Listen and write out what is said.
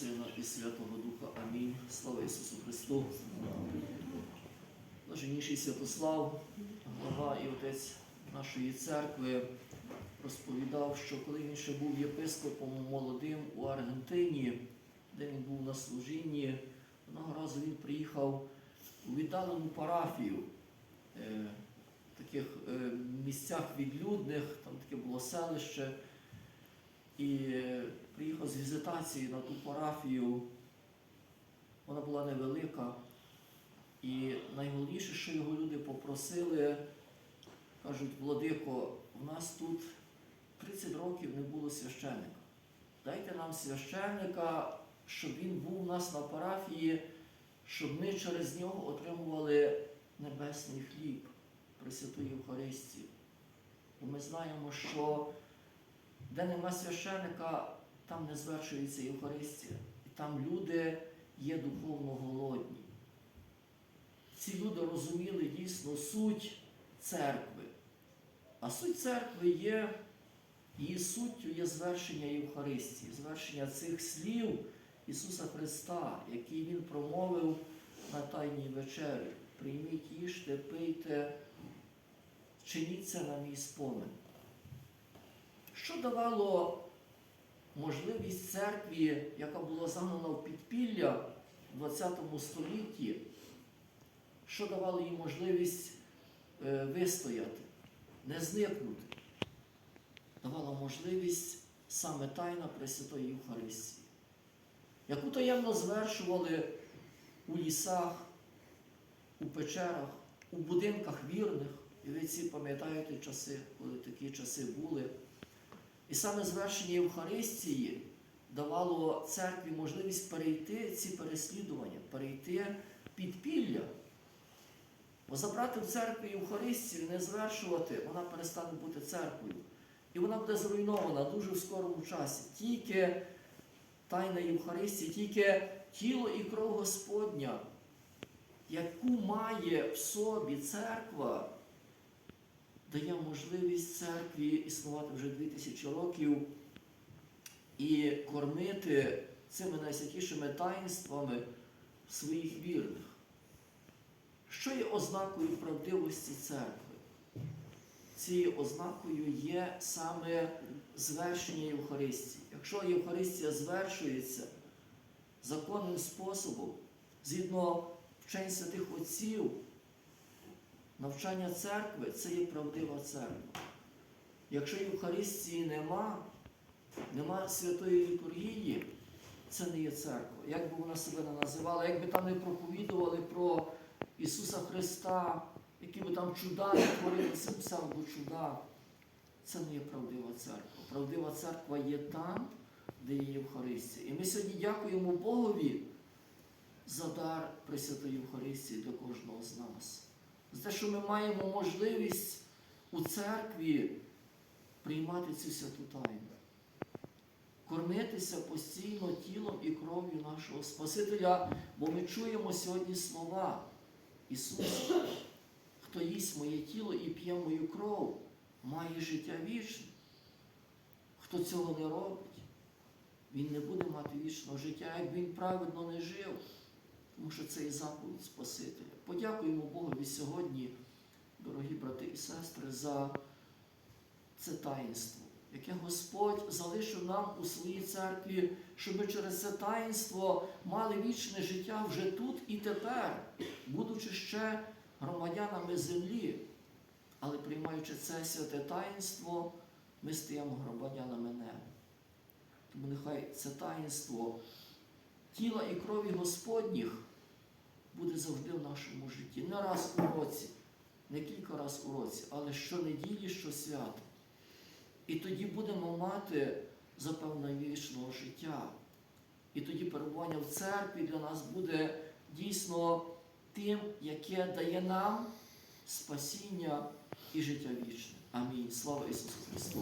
Сина і Святого Духа. Амінь. Слава Ісусу Христу. Блаженніший Святослав, глава і отець нашої церкви, розповідав, що коли він ще був єпископом молодим у Аргентині, де він був на служінні, одного разу він приїхав у віддалену парафію. е, в таких е, місцях відлюдних, там таке було селище. І е, приїхав з візитації на ту парафію. Вона була невелика. І найголовніше, що його люди попросили, кажуть, Владико, у нас тут 30 років не було священника. Дайте нам священника, щоб він був у нас на парафії, щоб ми через нього отримували небесний хліб Пресвятої Євхаристії. Бо ми знаємо, що де нема священика, там не звершується Євхаристія. І там люди є духовно голодні. Ці люди розуміли дійсно суть церкви. А суть церкви є, її суттю є звершення Євхаристії, звершення цих слів Ісуса Христа, які Він промовив на Тайній вечері. Прийміть, їжте, пийте, чиніть це на мій спомин. Що давало можливість церкві, яка була загнана в підпілля в ХХ столітті, що давало їй можливість е, вистояти, не зникнути? Давала можливість саме тайна Пресвятої Євхаристії, яку таємно звершували у лісах, у печерах, у будинках вірних. І ви всі пам'ятаєте часи, коли такі часи були. І саме звершення Євхаристії давало церкві можливість перейти ці переслідування, перейти підпілля. Бо забрати в церкві Євхаристію, не звершувати, вона перестане бути церквою. І вона буде зруйнована дуже в скорому часі. Тільки тайна Євхаристії, тільки тіло і кров Господня, яку має в собі церква, дає можливість церкві існувати вже 2000 років і кормити цими найсвятішими таїнствами своїх вірних. Що є ознакою правдивості церкви? Цією ознакою є саме звершення Євхаристії. Якщо Євхаристія звершується законним способом, згідно вчень святих отців, навчання церкви це є правдива церква. Якщо Євхаристії нема, нема святої літургії, це не є церква. Як би вона себе не називала, як би там не проповідували про Ісуса Христа, які би там чуда не творилися, би чуда, це не є правдива церква. Правдива церква є там, де є Євхаристія. І ми сьогодні дякуємо Богові за дар Пресвятої Євхаристії для кожного з нас. За те, що ми маємо можливість у церкві приймати цю святу тайну, кормитися постійно тілом і кров'ю нашого Спасителя, бо ми чуємо сьогодні слова Ісуса. Хто їсть моє тіло і п'є мою кров, має життя вічне. Хто цього не робить, він не буде мати вічного життя, як він праведно не жив, тому що це і заповідь Спасителя. Подякуємо Богові сьогодні, дорогі брати і сестри, за це таїнство, яке Господь залишив нам у своїй церкві, щоб ми через це таїнство мали вічне життя вже тут і тепер, будучи ще громадянами землі. Але приймаючи це святе таїнство, ми стаємо громадянами неба. Тому нехай це таїнство тіла і крові Господніх буде завжди в нашому житті. Не раз у році, не кілька разів у році, але щонеділі, щосвято. І тоді будемо мати запевнення вічного життя. І тоді перебування в церкві для нас буде дійсно тим, яке дає нам спасіння і життя вічне. Амінь. Слава Ісусу Христу!